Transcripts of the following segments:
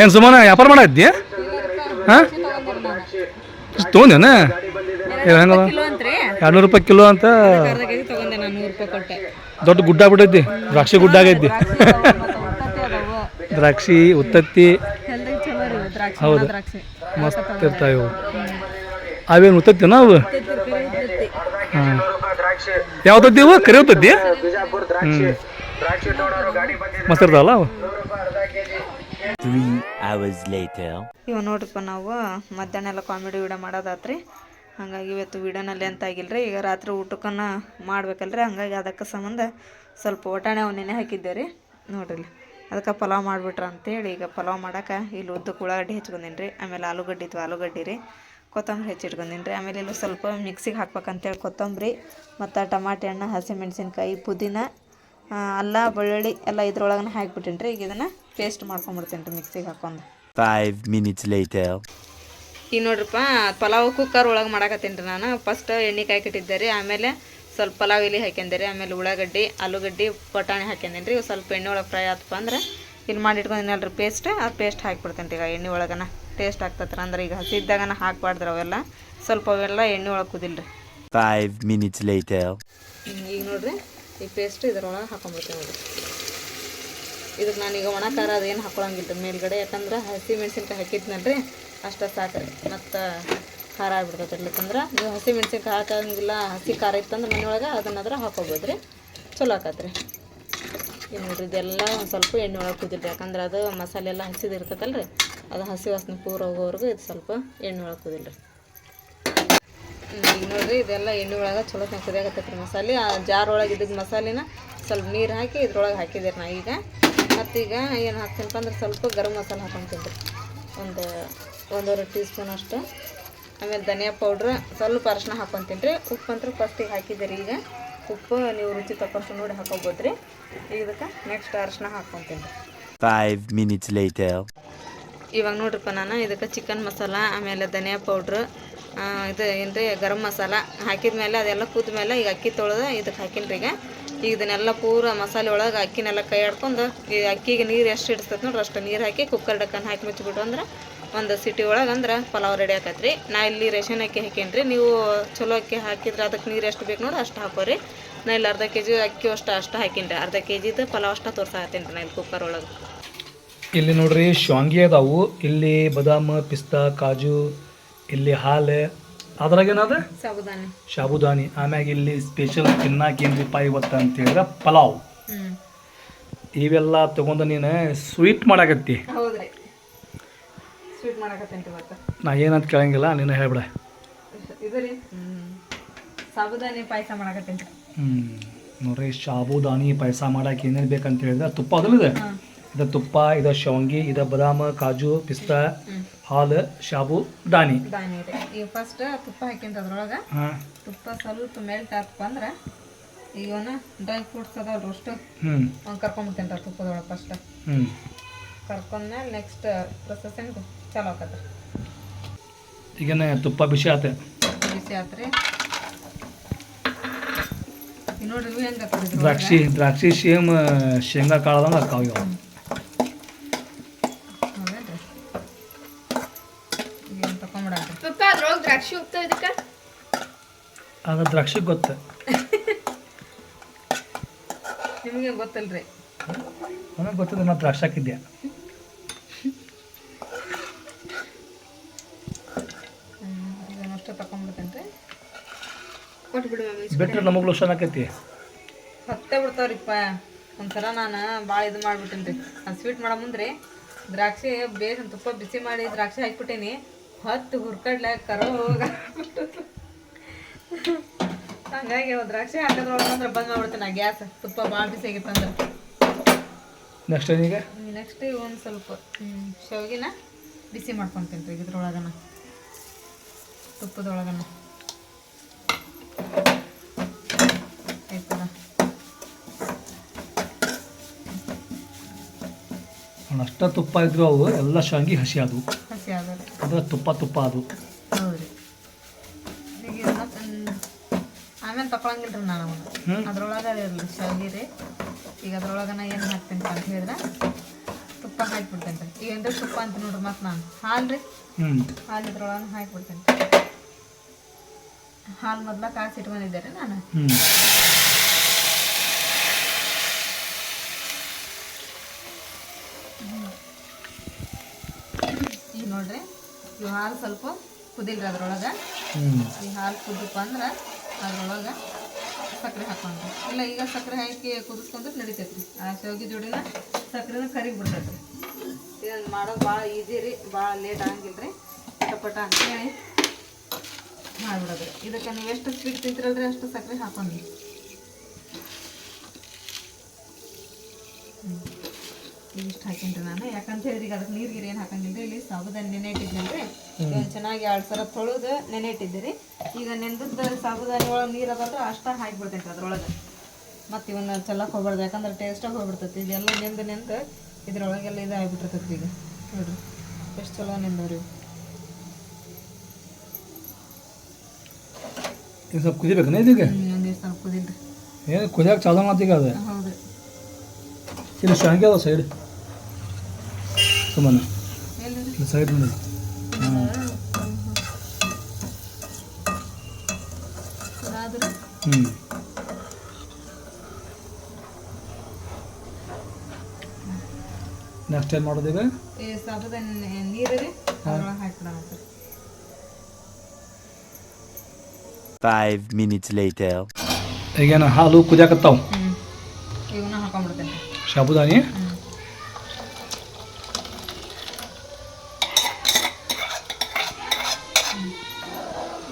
ಏನು ಸುಮ್ಮನೆ ವ್ಯಾಪಾರ ಮಾಡತ್ತಿ ಹಾಂ? ತೊಗೊಂಡೇನ? ಎರಡು ಎರಡ್ನೂರು ರೂಪಾಯಿ ಕಿಲೋ ಅಂತ. ದೊಡ್ಡ ಗುಡ್ಡ ಆಗ್ಬಿಟ್ಟೈತಿ, ದ್ರಾಕ್ಷಿ ಗುಡ್ಡ ಆಗೈತಿ. ದ್ರಾಕ್ಷಿ, ಉತ್ತತ್ತಿ. ಹೌದು. ಮಸ್ತ್ ಇರ್ತಾವ ಇವು. ಅವೇನು ಉತ್ತತ್ತಿನ ಅವು? ಹಾಂ. ಯಾವ ತತ್ತಿ ಇವು? ಕರಿ ಉತ್ತತ್ತಿ? ಹ್ಞೂ ಮಸ್ತ್ ಇರ್ತಾವಲ್ಲ ಅವು? Hours ಲೇಟರ್ ಇವ ನೋಡ್ರಿಪ್ಪ ನಾವು, ಮಧ್ಯಾಹ್ನ ಎಲ್ಲ ಕಾಮಿಡಿ ವಿಡಿಯೋ ಮಾಡೋದಾತ್ರಿ. ಹಾಗಾಗಿ ಇವತ್ತು ವಿಡಿಯೋನಲ್ಲಿ ಅಂತ ಆಗಿಲ್ರಿ, ಈಗ ರಾತ್ರಿ ಊಟಕ್ಕನ್ನ ಮಾಡ್ಬೇಕಲ್ರಿ, ಹಂಗಾಗಿ ಅದಕ್ಕೆ ಸಂಬಂಧ ಸ್ವಲ್ಪ ಒಟಾಣೆ ನೆನೆ ಹಾಕಿದ್ದೆ ರೀ ನೋಡ್ರಿ ಅದಕ್ಕೆ ಪಲಾವ್ ಮಾಡಿಬಿಟ್ರ ಅಂತೇಳಿ ಈಗ ಪಲಾವ್ ಮಾಡಕ್ಕೆ ಇಲ್ಲಿ ಉದ್ದಕ್ಕೆ ಉಳ್ಳಾಗಡ್ಡಿ ಹೆಚ್ಕೊಂಡೀನಿ ರೀ ಆಮೇಲೆ ಆಲೂಗಡ್ಡೆ ಇತ್ತು ಆಲೂಗಡ್ಡೆ ರೀ, ಕೊತ್ತಂಬರಿ ಹೆಚ್ಚಿಟ್ಕೊಂಡೀನಿ ರೀ ಆಮೇಲೆ ಇಲ್ಲಿ ಸ್ವಲ್ಪ ಮಿಕ್ಸಿಗೆ ಹಾಕ್ಬೇಕಂತೇಳಿ ಕೊತ್ತಂಬರಿ, ಮತ್ತು ಟಮಾಟೆ ಹಣ್ಣು, ಹಸಿಮೆಣಸಿನ್ಕಾಯಿ, ಪುದೀನ ಅಲ್ಲ, ಬೆಳ್ಳುಳ್ಳಿ ಎಲ್ಲ ಇದ್ರೊಳಗೆ ಹಾಕ್ಬಿಟ್ಟಿನಿ ರೀ ಈಗ ಇದನ್ನು ಪೇಸ್ಟ್ ಮಾಡ್ಕೊಂಡ್ಬಿಡ್ತೀನಿ ರೀ ಮಿಕ್ಸಿಗೆ ಹಾಕೊಂಡು. Five minutes later. ಈಗ ನೋಡ್ರಪ್ಪ ಪಲಾವ್ ಕುಕ್ಕರ್ ಒಳಗೆ ಮಾಡಾಕತ್ತೀನಿ ರೀ ನಾನು. ಫಸ್ಟ್ ಎಣ್ಣೆ ಕಾಯ್ಕಿಟ್ಟಿದ್ದೆ ರೀ ಆಮೇಲೆ ಸ್ವಲ್ಪ ಪಲಾವ್ ಇಲ್ಲಿ ಹಾಕ್ಯಂದೆ ರೀ ಆಮೇಲೆ ಉಳ್ಳಾಗಡ್ಡಿ ಆಲೂಗಡ್ಡಿ ಬಟಾಣಿ ಹಾಕ್ಯಂದೇನಿ ರೀ. ಸ್ವಲ್ಪ ಎಣ್ಣೆ ಒಳಗೆ ಫ್ರೈ ಆತಪ್ಪ ಅಂದ್ರೆ ಇಲ್ಲಿ ಮಾಡಿ ರೀ ಪೇಸ್ಟ್ ಆ ಪೇಸ್ಟ್ ಹಾಕ್ಬಿಡ್ತೇನೆ ರೀ ಈಗ ಎಣ್ಣೆ ಒಳಗನ. ಟೇಸ್ಟ್ ಆಗ್ತತ್ರ ಅಂದ್ರೆ ಈಗ ಹಸಿ ಇದ್ದಾಗನ ಹಾಕ್ಬಾರ್ದ್ರಿ ಅವೆಲ್ಲ. ಸ್ವಲ್ಪ ಅವೆಲ್ಲ ಎಣ್ಣೆ ಒಳಗೆ ಕುದಿಲ್ರಿ. ರೀ minutes later. ಹ್ಮ್, ಈಗ ನೋಡ್ರಿ ಈ ಪೇಸ್ಟ್ ಇದ್ರೊಳಗೆ ಹಾಕೊಂಡ್ಬಿಡ್ತೀನಿ ನೋಡ್ರಿ. ಇದಕ್ಕೆ ನಾನೀಗ ಒಣ ಖಾರ ಅದೇನು ಹಾಕೊಳಂಗಿಲ್ಲ ರೀ ಮೇಲ್ಗಡೆ, ಯಾಕಂದ್ರೆ ಹಸಿ ಮೆಣಸಿನ್ಕಾಯಿ ಹಾಕಿದ್ನಲ್ರಿ ಅಷ್ಟು ಸಾಕು ಮತ್ತು ಖಾರ ಆಗ್ಬಿಡ್ತೈತೆ ಇರ್ಲಿಕ್ಕಂದ್ರೆ ನೀವು ಹಸಿ ಮೆಣಸಿನ್ಕಾಯಿ ಹಾಕಂಗಿಲ್ಲ, ಹಸಿ ಖಾರ ಇತ್ತಂದ್ರೆ ಮನೆಯೊಳಗೆ ಅದನ್ನಾದ್ರೆ ಹಾಕೋಬೋದು ರೀ ಚಲೋ ಆಕತ್ರಿ. ಏನು ನೋಡ್ರಿ ಇದೆಲ್ಲ ಒಂದು ಸ್ವಲ್ಪ ಎಣ್ಣೆ ಒಳಗೆ ಕುದಿಲ್ರಿ ಯಾಕಂದ್ರೆ ಅದು ಮಸಾಲೆ ಎಲ್ಲ ಹಸಿದು ರೀ ಅದು ಹಸಿ ವಾಸನೆ ಪೂರ ಹೋಗೋವರೆಗೂ ಇದು ಸ್ವಲ್ಪ ಎಣ್ಣೆ ಒಳಗೆ ಕುದಿಲ್ರಿ. ಈಗ ನೋಡ್ರಿ ಇದೆಲ್ಲ ಎಣ್ಣೆ ಒಳಗೆ ಚಲೋ ಕುದಿಯಾಗತ್ತೈತೆ ರೀ ಮಸಾಲೆ. ಆ ಜಾರ್ ಒಳಗೆ ಇದ್ದಿದ್ದು ಮಸಾಲೆನ ಸ್ವಲ್ಪ ನೀರು ಹಾಕಿ ಇದ್ರೊಳಗೆ ಹಾಕಿದ್ದೀರಿ ನಾ ಈಗ. ಮತ್ತೀಗ ಏನು ಹಾಕ್ತೀನಪ್ಪ ಅಂದ್ರೆ ಸ್ವಲ್ಪ ಗರಂ ಮಸಾಲ ಹಾಕೊಂತೀನಿ ರೀ. ಒಂದು ಒಂದೂವರೆ ಟೀ ಸ್ಪೂನ್ ಅಷ್ಟು. ಆಮೇಲೆ ಧನಿಯಾ ಪೌಡ್ರ್ ಸ್ವಲ್ಪ ಅರಶಿನ ಹಾಕೊತೀನಿ ರೀ. ಉಪ್ಪು ಅಂತೂ ಫಸ್ಟಿಗೆ ಹಾಕಿದ್ದೀರಿ ಈಗ. ಉಪ್ಪು ನೀವು ರುಚಿ ತಕ್ಕಷ್ಟು ನೋಡಿ ಹಾಕೋಬೋದು ರೀ. ಈಗ ಇದಕ್ಕೆ ನೆಕ್ಸ್ಟ್ ಅರಶಿನ ಹಾಕ್ಕೊಂತೀನಿ ರೀ. Five minutes later. ಇವಾಗ ನೋಡ್ರಿಪ್ಪ ನಾನು ಇದಕ್ಕೆ ಚಿಕನ್ ಮಸಾಲ ಆಮೇಲೆ ಧನಿಯಾ ಪೌಡ್ರ್ ಇದು ಏನು ರೀ ಗರಂ ಮಸಾಲ ಹಾಕಿದ ಮೇಲೆ ಅದೆಲ್ಲ ಕುದ್ಮೇಲೆ ಈಗ ಅಕ್ಕಿ ತೊಳೆದು ಇದಕ್ಕೆ ಹಾಕಿನ್ರಿ ಈಗ. ಈಗ ಇದನ್ನೆಲ್ಲ ಪೂರ ಮಸಾಲೆ ಒಳಗೆ ಅಕ್ಕಿನೆಲ್ಲ ಕೈ ಆಡ್ಕೊಂಡು ಈ ಅಕ್ಕಿಗೆ ನೀರು ಎಷ್ಟು ಹಿಡಿಸ್ತೈತೆ ನೋಡ್ರಿ, ಅಷ್ಟು ನೀರು ಹಾಕಿ ಕುಕ್ಕರ್ ಡಕ್ಕನ್ ಹಾಕಿ ಮುಚ್ಚಿಬಿಟ್ಟು ಅಂದ್ರೆ ಒಂದು ಸಿಟಿ ಒಳಗೆ ಅಂದ್ರೆ ಪಲಾವ್ ರೆಡಿ ಆಕತ್ರಿ. ನಾ ಇಲ್ಲಿ ರೇಷನ್ ಅಕ್ಕಿ ಹಾಕೇನಿ ರೀ ನೀವು ಚಲೋ ಅಕ್ಕಿ ಹಾಕಿದ್ರೆ ಅದಕ್ಕೆ ನೀರು ಎಷ್ಟು ಬೇಕು ನೋಡಿ ಅಷ್ಟು ಹಾಕೋರಿ. ನಾ ಇಲ್ಲಿ ಅರ್ಧ ಕೆ ಜಿ ಅಕ್ಕಿ ಅಷ್ಟು ಅಷ್ಟು ಹಾಕೀನಿ ರೀ ಅರ್ಧ ಕೆ ಜಿದು ಪಲಾವ್ ಅಷ್ಟು ತೋರ್ಸಾಕತ್ತೀನಿ ರೀ ನಾ ಇಲ್ಲಿ ಕುಕ್ಕರ್ ಒಳಗೆ. ಇಲ್ಲಿ ನೋಡ್ರಿ ಶಾಂಗಿ ಅದಾವು, ಇಲ್ಲಿ ಬದಾಮ, ಪಿಸ್ತಾ, ಕಾಜು, ಇಲ್ಲಿ ಹಾಲು ಅದ್ರಾಗೇನದ ಸಾಬುದಾನಿ. ಶಾಬುದಾನಿ ಆಮ್ಯಾಗ ಇಲ್ಲಿ ಸ್ಪೆಷಲ್ ತಿನ್ನಾಕ ಏನು ರೂಪಾಯಿ ಗೊತ್ತ ಅಂತ ಹೇಳಿದ್ರೆ ಪಲಾವ್. ಇವೆಲ್ಲ ತಗೊಂಡು ನೀನು ಸ್ವೀಟ್ ಮಾಡಾಕತ್ತಿ. ನಾ ಏನಂತ ಕೇಳಂಗಿಲ್ಲ ನೀನು ಹೇಳ್ಬಿಡ. ಸಾಬುದಾನಿ ಪಾಯಸ ಹ್ಞೂ ನೋಡ್ರಿ ಶಾಬುದಾನಿ ಪಾಯಸ ಮಾಡಕ್ಕೆ ಏನೇನು ಬೇಕಂತ ಹೇಳಿದ್ರೆ ತುಪ್ಪ ಅದಲ್ಲ ಇದು ತುಪ್ಪ ಇದು ಶಾವಂಗಿ ಇದು ಬದಾಮ ಕಾಜು ಪಿಸ್ತಾ ಹಾಲು ಶಾಬು ದಾನಿ ದಾನಿ ರೀ ಈಗ ಫಸ್ಟ್ ತುಪ್ಪ ಹಾಕಿಂತ ಅದ್ರೊಳಗೆ ಹಾಂ. ತುಪ್ಪ ಸ್ವಲ್ಪ ಮೆಲ್ಟ್ ಆತಪ್ಪ ಅಂದ್ರೆ ಈಗ ಡ್ರೈ ಫ್ರೂಟ್ಸ್ ಅದ ರೋಸ್ಟ್ ಹ್ಞೂ ಅವ್ನು ಕರ್ಕೊಂಬಿಡ್ತೇನೆ ರೀ ತುಪ್ಪದೊಳಗೆ ಫಸ್ಟ್ ಹ್ಞೂ ಕರ್ಕೊಂಡ್ಮೇಲೆ ನೆಕ್ಸ್ಟ್ ಪ್ರೊಸೆಸಿಂಗ್ ಚಾಲು ಆಕತ್ರಿ. ಈಗೇನು ತುಪ್ಪ ಬಿಸಿ ಆತ. ಬಿಸಿ ಆತ್ರಿ. ನೋಡ್ರಿ ಹೆಂಗೆ ದ್ರಾಕ್ಷಿ ದ್ರಾಕ್ಷಿ ಸೇಮ್ ಶೇಂಗಾ ಕಾಳದಂಗೆ ಅಕ್ಕಾವ ಇವ. ಅದು ದ್ರಾಕ್ಷಿ ಗೊತ್ತು. ನಿಮಗೆ ಗೊತ್ತಲ್ರಿ. ನನಗೆ ಗೊತ್ತಿದೆ ನಾ ದ್ರಾಕ್ಷಿ ಹಾಕಿದ್ದೆ ಇದನ್ನಷ್ಟು ತಕೊಂಡ್ಬಿಡ್ತೇನೆ ರೀ ಕೊಟ್ಬಿಡು ಬಿಟ್ರೆ ನಮಗೆ ಲೋಷನ್ ಆಕೈತಿ. ಹತ್ತೇ ಬಿಡ್ತಾವ್ರಿಪ್ಪ. ಒಂಥರ ನಾನು ಭಾಳ ಇದು ಮಾಡ್ಬಿಟ್ಟೇನಿ ರೀ ನಾನು ಸ್ವೀಟ್ ಮಾಡೋ ಮುಂದ್ರಿ ದ್ರಾಕ್ಷಿ ಬೇಸ್ ತುಪ್ಪ ಬಿಸಿ ಮಾಡಿ ದ್ರಾಕ್ಷಿ ಹಾಕ್ಬಿಟ್ಟೇನಿ. ಹತ್ತು ಹುರ್ಕಡ್ಲೆ ಕರೋ ಹೋಗ ಹಂಗಾಗಿ ಅವ್ ದ್ರಾಕ್ಷಿ ಹಾಕೋದ್ರೊಳಗೆ ಅಂದ್ರೆ ಬಂದ್ ಮಾಡ್ಬಿಡ್ತೀನಿ ಗ್ಯಾಸ್ ತುಪ್ಪ ಭಾಳ ಬಿಸಿ ಆಗಿತ್ತಂದ್ರೆ ನೆಕ್ಸ್ಟ್ ಏನೀಗ ನೆಕ್ಸ್ಟ್ ಒಂದು ಸ್ವಲ್ಪ ಶಾವ್ಗಿನ ಬಿಸಿ ಮಾಡ್ಕೊತೀನಿ ರೀ ಇದ್ರೊಳಗನ. ತುಪ್ಪದೊಳಗನ. ಆಯ್ತದ ಅಷ್ಟ ತುಪ್ಪ ಇದ್ರು ಅವು ಎಲ್ಲ ಶಾಂಗಿ ಹಸಿ ಅದು ಹಸಿ ಆಗೋದು ಅಂದ್ರೆ ತುಪ್ಪ ತುಪ್ಪ ಅದು ಹೌದ್ರಿ ಈಗ ಇದನ್ನ ಹ್ಮ್, ತಗೊಳಂಗಿಲ್ಲ ನಾನು. ಅವನು ಅದ್ರೊಳಗೆ ಇರಲಿ ಶಾವಿಗೆ ರೀ ಈಗ ಅದ್ರೊಳಗನ ಏನು ಹಾಕ್ತೇನೆ ಅಂತ ಹೇಳಿದ್ರೆ ತುಪ್ಪ ಹಾಕ್ಬಿಡ್ತೇನೆ ರೀ ಈಗ ಏನ್ರಿ ತುಪ್ಪ ಅಂತ ನೋಡ್ರಿ ಮತ್ತೆ ನಾನು. ಹಾಲು ರೀ? ಹಾಲು ಇದ್ರೊಳಗೆ ಹಾಕಿಬಿಡ್ತೇನೆ ಹಾಲು ಮೊದ್ಲ ಕಾಸಿ ಇಟ್ಕೊಂಡಿದ್ದೆ ರೀ ನಾನು ಈಗ ನೋಡ್ರಿ ಇವು ಹಾಲು ಸ್ವಲ್ಪ ಕುದಿಲ್ರಿ ಅದ್ರೊಳಗೆ. ಈ ಹಾಲು ಕುದಪ್ಪ ಅಂದ್ರೆ ಅದ್ರೊಳಗೆ ಸಕ್ಕರೆ ಹಾಕೊಂಡ್ರಿ. ಇಲ್ಲ, ಈಗ ಸಕ್ಕರೆ ಹಾಕಿ ಕುದಿಸ್ಕೊಂಡ್ರೆ ನಡಿತೈತ್ರಿ. ಆ ಶಾವಿಗೆ ಜೋಡಿನ ಸಕ್ಕರೆನ ಕರಿಗೆ ಬಿಡ್ತೈತೆ ರೀ ಇದನ್ನು ಮಾಡೋದು ಭಾಳ ಈಸಿ ರೀ, ಭಾಳ ಲೇಟ್ ಆಗಂಗಿಲ್ಲ ರೀ ಚಪಟ ಅಂತೇಳಿ ಮಾಡ್ಬಿಡೋದು. ಇದಕ್ಕೆ ನೀವು ಎಷ್ಟು ಸ್ವೀಟ್ ತಿಂತಿರಲ್ರಿ ಅಷ್ಟು ಸಕ್ಕರೆ ಹಾಕೊಂಡ್ರಿ. ಹಾಕಿನ್ರಿ ನಾನು. ಯಾಕಂತ ಹೇಳಿದ್ರೆ ಈಗ ಅದಕ್ಕೆ ನೀರು ಗೀರು ಏನು ಹಾಕಂಗಿಲ್ಲ ಇಲ್ಲಿ ಸಾಬುದಾನಿ ನೆನೆ ಇಟ್ಟಿದ್ನಲ್ರಿ ಇದನ್ನ ಚೆನ್ನಾಗಿ ಎರಡು ಸಲ ತೊಳೆದು ನೆನೆ ಇಟ್ಟಿದ್ದೀರಿ ಈಗ ನೆಂದದ್ದು ಸಾಬುದಾನಿ ಒಳಗೆ ನೀರು ಬಂದ್ರೆ ಅಷ್ಟ ಹಾಕಿಬಿಡ್ತೈತೆ ಅದ್ರೊಳಗೆ. ಮತ್ತು ಇವನ್ನ ಚೆಲ್ಲಕ್ಕೆ ಹೋಗ್ಬಾರ್ದು ಯಾಕಂದ್ರೆ ಟೇಸ್ಟಾಗಿ ಹೋಗ್ಬಿಡ್ತೈತಿ. ಇದೆಲ್ಲ ನೆಂದು ನೆಂದು ಇದ್ರೊಳಗೆಲ್ಲ ಇದು ಆಗಿಬಿಟ್ಟಿರ್ತೈತಿ ಈಗ. ನೋಡ್ರಿ. ಎಷ್ಟು ಚಲೋ ನೆಂದವ್ರಿ ಈಗ ಸ್ವಲ್ಪ ಕುದಿಬೇಕನ ಇದೀಗ ಸ್ವಲ್ಪ ಕುದಿಲ್ರಿ ಏನು ಕುದಿಯಾಕ ಚಾಲು ಮಾಡ್ತೀಗ ಅದು? ಹೌದು. ಇಲ್ಲಿ ಶಾಂಗಿ ಅದ ಸೈಡ್ ಸುಮ್ಮನೆ ಸೈಡ್ ನೋಡಿ. ಹ್ಞೂ ನೆಕ್ಸ್ಟ್ ಏನು ಮಾಡೋದೀಗ ಫೈವ್ ಮಿನಿಟ್ಸ್ ನೀರು ರೀ ಅದ್ರೊಳಗೆ ಹಾಕ್ಬಿಡೋಣ ಅಂತ. Minutes later. ಈಗೇನು ಹಾಲು ಕುದಿಯಾಕತ್ತಾವ? ಹ್ಞೂ ಇವನ್ನ ಹಾಕೊಂಡ್ಬಿಡ್ತೇನೆ ಸಾಬುದಾನಿ ಹ್ಞೂ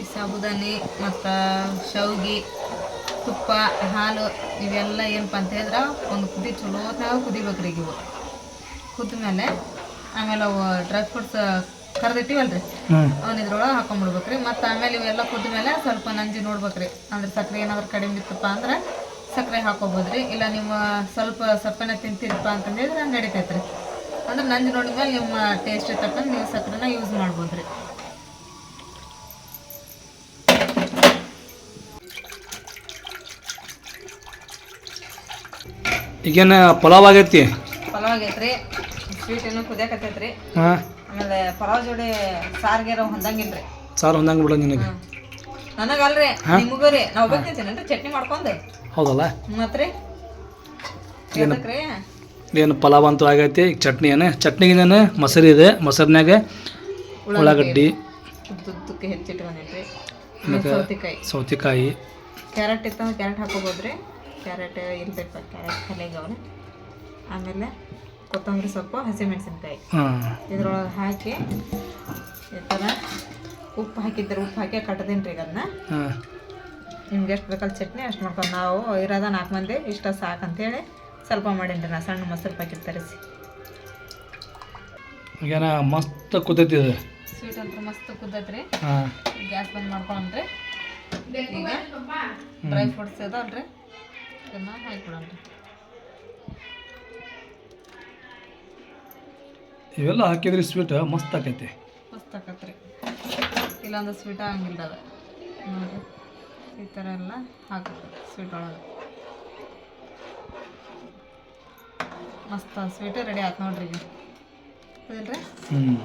ಈ ಸಾಬುದಾನಿ ಮತ್ತು ಶಾವ್ಗಿ ತುಪ್ಪ ಹಾಲು ಇವೆಲ್ಲ ಏನಪ್ಪ ಅಂತ ಹೇಳಿದ್ರೆ ಒಂದು ಕುದಿ ಚಲೋತ್ನಾಗ ಕುದಿಬೇಕು ರೀ ಇವು. ಕುದ ಮೇಲೆ ಆಮೇಲೆ ಅವು ಡ್ರೈ ಫ್ರೂಟ್ಸ್ ಕರೆದಿಟ್ಟಿವಲ್ರಿ? ರೀ ಅವ್ನ ಇದ್ರೊಳಗೆ ಹಾಕೊಂಡ್ಬಿಡ್ಬೇಕ್ರಿ ಮತ್ತು ಆಮೇಲೆ ಇವೆಲ್ಲ ಕುದ ಮೇಲೆ ಸ್ವಲ್ಪ ನಂಜಿ ನೋಡ್ಬೇಕ್ರಿ. ಅಂದ್ರೆ ಸಕ್ಕರೆ ಏನಾದ್ರು ಕಡಿಮೆ ಇತ್ತಪ್ಪ ಅಂದ್ರೆ ಸಕ್ಕರೆ ಹಾಕೋಬೋದ್ರಿ. ಇಲ್ಲ ನಿಮ್ಮ ಸ್ವಲ್ಪ ಸಪ್ಪೆನ ತಿಂತೀರಪ್ಪ ಅಂತಂದೇಳಿದ್ರೆ ನಡಿತೈತೆ ರೀ ಅಂದ್ರೆ ನಂಜಿ ನೋಡಿದ ಮೇಲೆ ನಿಮ್ಮ ಟೇಸ್ಟ್ ತಕ್ಕಂಗೆ ನೀವು ಸಕ್ಕರೆನ ಯೂಸ್ ಮಾಡ್ಬೋದ್ರಿ. ಈಗೇನು ಪಲಾವ್ ಆಗೈತಿ? ಪಲಾವ್ ಆಗೈತ್ರಿ. ಸ್ವೀಟ್ ಏನು ಕುದಿಯಾಕತ್ತೈತ್ರಿ. ಹಾಂ. ಆಮೇಲೆ ಪಲಾವ್ ಜೋಡಿ ಸಾರ್ಗೇರ ಹೊಂದಂಗಿಲ್ರಿ. ಸಾರು ಹೊಂದಂಗೆ ಬಿಡ ನಿನಗೆ. ನನಗಲ್ರಿ ನಿಮಗೂ ರೀ. ನಾವು ಬೇಕಂತೀನೇನ್ರಿ ಚಟ್ನಿ ಮಾಡ್ಕೊಂಡು. ಹೌದಲ್ಲ? ಮತ್ರಿ? ಎದಕ್ರಿ? ಏನು ಪಲಾವ್ ಅಂತೂ ಆಗೈತಿ ಈಗ ಚಟ್ನಿ ಏನು? ಚಟ್ನಿಗೇನು ಮೊಸರು ಇದೆ ಮೊಸರಿನಾಗ ಉಳ್ಳಾಗಡ್ಡಿ. ಉದ್ದುದ್ದಕ್ಕೆ ಹೆಚ್ಚಿಟ್ಕೊಂಡೇನ್ರಿ ಆಮೇಲೆ ಸೌತೆಕಾಯಿ. ಸೌತೆಕಾಯಿ. ಕ್ಯಾರೆಟ್ ಇತ್ತಂದ್ರೆ ಕ್ಯಾರೆಟ್ ಹಾಕೋಬೋದ್ರಿ. ಕ್ಯಾರೆಟ್ ಇಲ್ಬೇಕ ಕ್ಯಾರೆಟ್ ಖಾಲಿಯಾಗವ್ರಿ ಆಮೇಲೆ ಕೊತ್ತಂಬರಿ ಸೊಪ್ಪು ಹಸಿಮೆಣಸಿನ್ಕಾಯಿ. ಇದ್ರೊಳಗೆ ಹಾಕಿ ಈ ಥರ ಉಪ್ಪು ಹಾಕಿದ್ರೆ ಉಪ್ಪು ಹಾಕಿ ಕಟ್ತೀನಿ ರೀ ಅದನ್ನ ನಿಮ್ಗೆ ಎಷ್ಟು ಬೇಕಲ್ಲ ಚಟ್ನಿ ಅಷ್ಟು ಮಾಡ್ಕೊಂಡು ನಾವು ಇರೋದ ನಾಲ್ಕು ಮಂದಿ ಇಷ್ಟ ಸಾಕಂತೇಳಿ ಸ್ವಲ್ಪ ಮಾಡೀನಿ ನಾ ಸಣ್ಣ ಮೊಸರು ಪ್ಯಾಕೆಟ್ ತರಿಸಿ. ಈಗೇನ ಮಸ್ತ್ ಕುದೈತಿ ಇದು. ಸ್ವೀಟ್ ಅಂತೂ ಮಸ್ತ್ ಕುದ್ದೈತ್ರಿ ರೀ ಗ್ಯಾಸ್ ಬಂದ್ ಮಾಡ್ಕೊಂಡ್ರಿ ಈಗ ಡ್ರೈ ಫ್ರೂಟ್ಸ್ ಇದಾವಲ್ರಿ ಇದನ್ನ ಹಾಕ್ಬಿಡೋಣ್ರಿ ಇವೆಲ್ಲ ಹಾಕಿದ್ರೆ ಸ್ವೀಟ್ ಮಸ್ತ್ ಆಕೈತಿ. ಮಸ್ತ್ ಆಕತ್ರಿ. ಇಲ್ಲಾಂದ್ರೆ ಸ್ವೀಟ್ ಆಗಂಗಿಲ್ಲ ಅದು ನೋಡ್ರಿ ಈ ಥರ ಎಲ್ಲ ಹಾಕಬೇಕು ಸ್ವೀಟ್ ಒಳಗೆ. ಮಸ್ತ್ ಸ್ವೀಟ್ ರೆಡಿ ಆಯ್ತು ನೋಡ್ರಿ ಈಗ. ಹೌದಿಲ್ರಿ ಹ್ಞೂ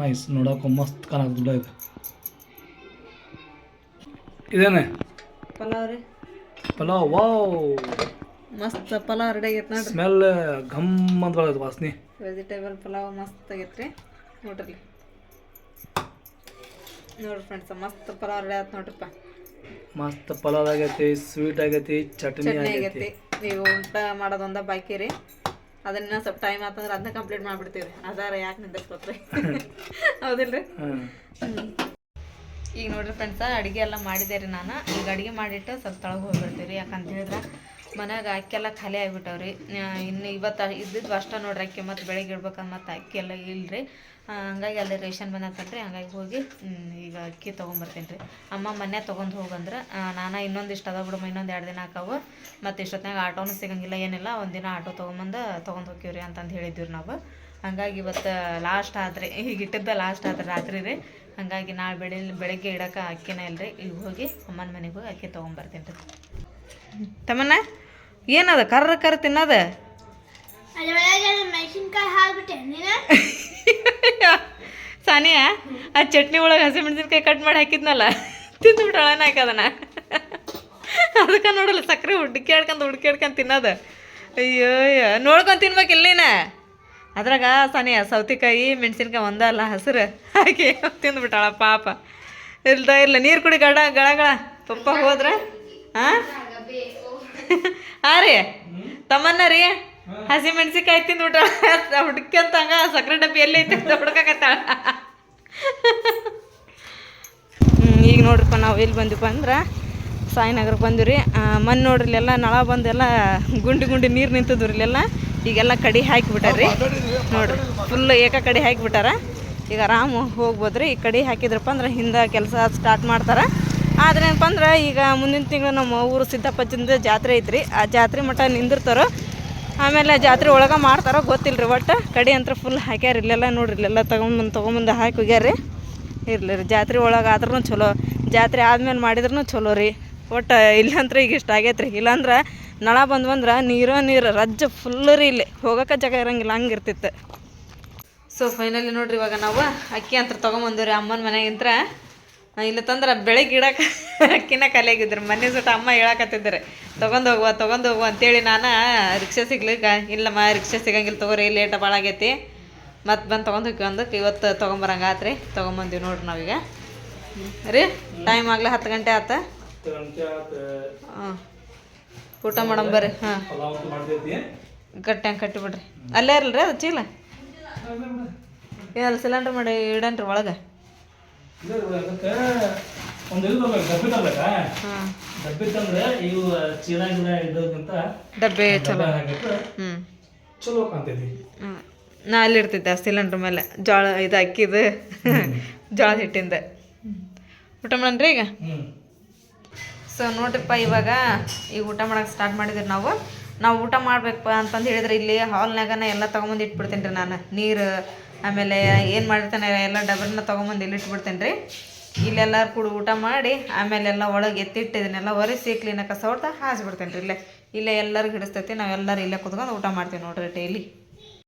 ನೈಸ್ ನೋಡೋಕು ಮಸ್ತ್ ಕಾಣಕ್ಕೆ ಇದು. ಇದೇನೆ? ಪಲಾವ್ ರೀ. ಪಲಾವ್ ವಾವ್. ಮಸ್ತ್ ಪಲಾವ್ ರೆಡಿ ಆಗೈತೆ ನೋಡಿ ಸ್ಮೆಲ್ ಘಮ್ ಅಂತ ಬರೋದು ವಾಸನೆ. ವೆಜಿಟೇಬಲ್ ಪಲಾವ್ ಮಸ್ತ್ ರೀ ನೋಡ್ರಿ. ನೋಡ್ರಿ ಫ್ರೆಂಡ್ಸ್ ಮಸ್ತ್ ಪಲಾವ್ ರೆಡಿ ಆಯ್ತು ನೋಡ್ರಿಪ್ಪ. ಮಸ್ತ್ ಪಲಾವ್ ಆಗೈತಿ ಸ್ವೀಟ್ ಆಗೈತಿ ಚಟ್ನಿ ಆಗೈತಿ. ಆಗೈತಿ. ನೀವು ಊಟ ಮಾಡೋದೊಂದ ಬಾಕಿ ರೀ. ಅದನ್ನ ಸ್ವಲ್ಪ ಟೈಮ್ ಆತಂದ್ರೆ ಅದನ್ನ ಕಂಪ್ಲೀಟ್ ಮಾಡ್ಬಿಡ್ತೀವಿ ಅದಾರ ಯಾಕೆ ನಿಂದಿರ್ಸ್ಕೊತ್ರಿ? ಹೌದಿಲ್ರಿ? ಹಾಂ ಈಗ ನೋಡ್ರಿ ಫ್ರೆಂಡ್ಸ ಅಡುಗೆ ಎಲ್ಲ ಮಾಡಿದೆ ರೀ ನಾನು. ಈಗ ಅಡುಗೆ ಮಾಡಿಟ್ಟು ಸ್ವಲ್ಪ ತಳಗೆ ಹೋಗ್ಬಿಡ್ತೀವಿ ರೀ ಯಾಕಂತ ಹೇಳಿದ್ರೆ, ಮನ್ಯಾಗ ಅಕ್ಕಿ ಎಲ್ಲ ಖಾಲಿ ಆಗಿಬಿಟ್ಟವ್ರಿ. ಇನ್ನು ಇವತ್ತು ಇದ್ದಿದ್ದು ಅಷ್ಟ ನೋಡ್ರಿ ಅಕ್ಕಿ ಮತ್ತು ಬೆಳಗ್ಗೆ ಇಡ್ಬೇಕಂದ್ರೆ ಮತ್ತು ಅಕ್ಕಿ ಎಲ್ಲ ಇಲ್ರಿ. ಹಂಗಾಗಿ ಅಲ್ಲಿ ರೇಷನ್ ಬಂದತ್ತಲ್ರಿ ಹಂಗಾಗಿ ಹೋಗಿ ಈಗ ಅಕ್ಕಿ ತೊಗೊಂಬರ್ತೀನಿ ರೀ ಅಮ್ಮ ಮನೆ ತೊಗೊಂಡು ಹೋಗಂದ್ರೆ ನಾನು ಇನ್ನೊಂದಿಷ್ಟು ಅದಾವ ಬಿಡಮ್ಮ ಇನ್ನೊಂದು ಎರಡು ದಿನ ಹಾಕವು ಮತ್ತು ಇಷ್ಟೊತ್ತಿನಾಗ ಆಟೋನು ಸಿಗಂಗಿಲ್ಲ, ಏನಿಲ್ಲ. ಒಂದಿನ ಆಟೋ ತೊಗೊಂಬಂದು ತೊಗೊಂಡು ಹೋಗ್ತೀವ್ರಿ ಅಂತಂದು ಹೇಳಿದ್ವಿ ನಾವು. ಹಂಗಾಗಿ ಇವತ್ತು ಲಾಸ್ಟ್ ಆದರೆ ಈಗ ಇಟ್ಟಿದ್ದ ಲಾಸ್ಟ್ ಆದರೆ ರಾತ್ರಿ ರೀ. ಹಂಗಾಗಿ ನಾಳೆ ಬೆಳಿ ಬೆಳಗ್ಗೆ ಇಡೋಕೆ ಅಕ್ಕಿನ ಇಲ್ರಿ. ಈಗ ಹೋಗಿ ಅಮ್ಮನ ಮನೆಗೆ ಹೋಗಿ ಅಕ್ಕಿ ತೊಗೊಂಬರ್ತೀನಿ ರೀ. ತಮ್ಮನ ಏನದ? ಕರ್ರ ಕರ್ ತಿನ್ನೋದ? ಸಾನಿಯಾ ಆ ಚಟ್ನಿ ಒಳಗೆ ಹಸಿಮೆಣಸಿನ್ಕಾಯಿ ಕಟ್ ಮಾಡಿ ಹಾಕಿದ್ನಲ್ಲ ತಿಂದ್ಬಿಟ್ಟಾಳನ ಹಾಕದನ ಅದಕ್ಕೆ ನೋಡಲ್ಲ ಸಕ್ಕರೆ ಹುಡ್ಕ್ಯಾಡ್ಕೊಂಡ್ ಹುಡ್ಕ್ಯಾಡ್ಕೊಂಡ್ ತಿನ್ನೋದು. ಅಯ್ಯೋ ನೋಡ್ಕೊಂಡು ತಿನ್ಬೇಕು ನೀನ. ಅದ್ರಾಗ ಸನಿ ಸೌತೆಕಾಯಿ, ಮೆಣಸಿನ್ಕಾಯಿ ಒಂದಲ್ಲ ಹಸಿರು ಹಾಕಿ ತಿಂದ್ಬಿಟ್ಟಾಳ ಪಾಪ. ಇಲ್ದ ಇಲ್ಲ ನೀರು ಕುಡಿ ಗಡ ಗಳಗಳ ಪಪ್ಪ ಹೋದ್ರ ಹಾಂ ಹಾಂ ರೀ, ತಮ್ಮನ್ನ ರೀ, ಹಸಿ ಮೆಣಸಿನ್ಕಾಯಿ ತಿಂದ್ಬಿಟ್ಟಾಳ ಹುಡ್ಕಂತಂಗ ಸಕ್ಕರೆ ಡಬ್ಬಿ ಎಲ್ಲಿ ಐತೆ ಅಂತ ಈಗ ನೋಡ್ರಿಪ್ಪ ನಾವು ಎಲ್ಲಿ ಬಂದಿಪ್ಪ ಅಂದ್ರೆ ಸಾಯಿನಗರಕ್ಕೆ ಬಂದಿವಿ ರೀ. ಮಣ್ಣು ನೋಡ್ರಿ ಇಲ್ಲೆಲ್ಲ ನಳ ಬಂದೆಲ್ಲ ಗುಂಡಿ ಗುಂಡಿ ನೀರು ನಿಂತದ್ರಿ ಇಲ್ಲೆಲ್ಲ ಈಗೆಲ್ಲ ಕಡಿ ಹಾಕಿಬಿಟ್ಟಾರ್ರಿ. ನೋಡಿರಿ ಫುಲ್ ಏಕ ಕಡಿ ಹಾಕಿಬಿಟ್ಟಾರ. ಈಗ ಆರಾಮ ಹೋಗ್ಬೋದ್ರಿ. ಈ ಕಡಿ ಹಾಕಿದ್ರಪ್ಪ ಅಂದ್ರೆ ಹಿಂದೆ ಕೆಲಸ ಸ್ಟಾರ್ಟ್ ಮಾಡ್ತಾರೆ. ಆದ್ರೆ ಏನಪ್ಪ ಅಂದ್ರೆ ಈಗ ಮುಂದಿನ ತಿಂಗಳು ನಮ್ಮ ಊರು ಸಿದ್ದಪ್ಪಜ್ಜಂದು ಜಾತ್ರೆ ಐತ್ರಿ. ಆ ಜಾತ್ರೆ ಮಠ ನಿಂದಿರ್ತಾರೋ. ಆಮೇಲೆ ಜಾತ್ರೆ ಒಳಗೆ ಮಾಡ್ತಾರೋ ಗೊತ್ತಿಲ್ಲರಿ ಒಟ್ಟು ಕಡಿ ಅಂತ ಫುಲ್ ಹಾಕ್ಯಾರ. ಇಲ್ಲೆಲ್ಲ ನೋಡ್ರಿ ಇಲ್ಲೆಲ್ಲ ತೊಗೊಂಬಂದು ತೊಗೊಂಬಂದು ಹಾಕಿ ಹೋಗ್ಯಾರ ಇರ್ಲಿ ರೀ ಜಾತ್ರೆ ಒಳಗೆ ಆದ್ರೂ ಚಲೋ. ಜಾತ್ರೆ ಆದ್ಮೇಲೆ ಮಾಡಿದ್ರೂ ಚಲೋ ರೀ. ಒಟ್ಟು ಇಲ್ಲಾಂದ್ರೆ ಈಗ ಇಷ್ಟ ಆಗೈತೆ ರೀ. ಇಲ್ಲಾಂದ್ರೆ ನಳ ಬಂದ್ವಂದ್ರೆ ನೀರೋ, ನೀರು, ರಜ್ಜ ಫುಲ್ಲು ರೀ ಇಲ್ಲಿ. ಹೋಗೋಕೆ ಜಾಗ ಇರಂಗಿಲ್ಲ, ಹಂಗೆ ಇರ್ತಿತ್ತು. ಸೊ ಫೈನಲಿ ನೋಡ್ರಿ ಇವಾಗ ನಾವು ಅಕ್ಕಿ ಅಂತ ತೊಗೊಂಬಂದ್ರಿ ಅಮ್ಮನ ಮನೆಗಿಂತ್ರ. ಇಲ್ಲ ತಂದ್ರೆ ಬೆಳಗ್ಗೆ ಇಡಕ್ಕೆ ಅಕ್ಕಿನ ಕಲೆಯಾಗಿದ್ರು. ಮನೆ ಸುಟ್ಟ ಅಮ್ಮ ಹೇಳಕತ್ತಿದ್ದಾರೆ ತೊಗೊಂಡು ಹೋಗುವ ತೊಗೊಂಡು ಹೋಗುವ ಅಂತೇಳಿ ನಾನು ರಿಕ್ಷಾ ಸಿಗ್ಲಿಕ್ಕ. ಇಲ್ಲಮ್ಮ, ರಿಕ್ಷಾ ಸಿಗಂಗಿಲ್ಲ ತೊಗೊರಿ ಲೇಟ ಭಾಳ ಆಗೈತಿ. ಮತ್ತೆ ಬಂದು ತೊಗೊಂಡು ಹೋಗಿ ಅಂದಕ್ಕೆ ಇವತ್ತು ತೊಗೊಂಬರಂಗಾತ್ರಿ ತೊಗೊಂಬಂದಿವಿ ನೋಡ್ರಿ ನಾವೀಗ. ರೀ ಟೈಮ್ ಆಗಲಿ ಹತ್ತು ಗಂಟೆ ಆತ. ಊಟ ಮಾಡಮ್ ಬರ್ರಿ ಹಾಂ. ಪಲಾವ್ ಅಂತೂ ಮಾಡ್ತೈತಿ ಗಟ್ಟಿ ಹಂಗೆ ಕಟ್ಟಿಬಿಡ್ರಿ. ಅಲ್ಲೇ ಇರಲ್ರಿ ಅದು ಚೀಲ? ಏನಲ್ಲ ಸಿಲಿಂಡ್ರ್ ಮಾಡಿ ಇಡನ್ರಿ ಒಳಗೆ. ಡಬ್ಬಿ ಚೀಲ ಹ್ಞೂ ನಾ ಅಲ್ಲಿ ಇಡ್ತಿದ್ದೆ ಸಿಲಿಂಡ್ರ್ ಮೇಲೆ. ಜೋಳ ಇದು ಅಕ್ಕಿದು ಜೋಳದ ಹಿಟ್ಟಿಂದ. ಊಟ ಮಾಡಣ್ರಿ ಈಗ? ಸೊ ನೋಡ್ರಿಪ್ಪ, ಇವಾಗ ಈಗ ಊಟ ಮಾಡೋಕೆ ಸ್ಟಾರ್ಟ್ ಮಾಡಿದ್ರಿ ನಾವು. ನಾವು ಊಟ ಮಾಡಬೇಕಪ್ಪ ಅಂತಂದು ಹೇಳಿದ್ರೆ ಇಲ್ಲಿ ಹಾಲ್ನಾಗನ ಎಲ್ಲ ತೊಗೊಂಬಂದು ಇಟ್ಬಿಡ್ತೀನಿ ರೀ ನಾನು. ನೀರು, ಆಮೇಲೆ ಏನು ಮಾಡಿರ್ತಾನೆ, ಎಲ್ಲ ಡಬ್ರನ್ನ ತೊಗೊಂಬಂದು ಇಲ್ಲಿ ಇಟ್ಬಿಡ್ತೀನಿ ರೀ ಇಲ್ಲೆಲ್ಲರೂ ಕೂಡ ಊಟ ಮಾಡಿ, ಆಮೇಲೆ ಎಲ್ಲ ಒಳಗೆ ಎತ್ತಿಟ್ಟು ಇದನ್ನೆಲ್ಲ ಒರೆಸಿ ಕ್ಲೀನಾಗಿ ಕಸ ಹೊಡ್ತಾ ಹಾಸ್ಬಿಡ್ತೇನೆ ರೀ ಇಲ್ಲೇ. ಇಲ್ಲೇ ಎಲ್ಲರಿಗೂ ಹಿಡಿಸ್ತೈತಿ, ನಾವೆಲ್ಲರೂ ಇಲ್ಲೇ ಕುತ್ಕೊಂಡು ಊಟ ಮಾಡ್ತೀವಿ ನೋಡಿರಿ ಡೈಲಿ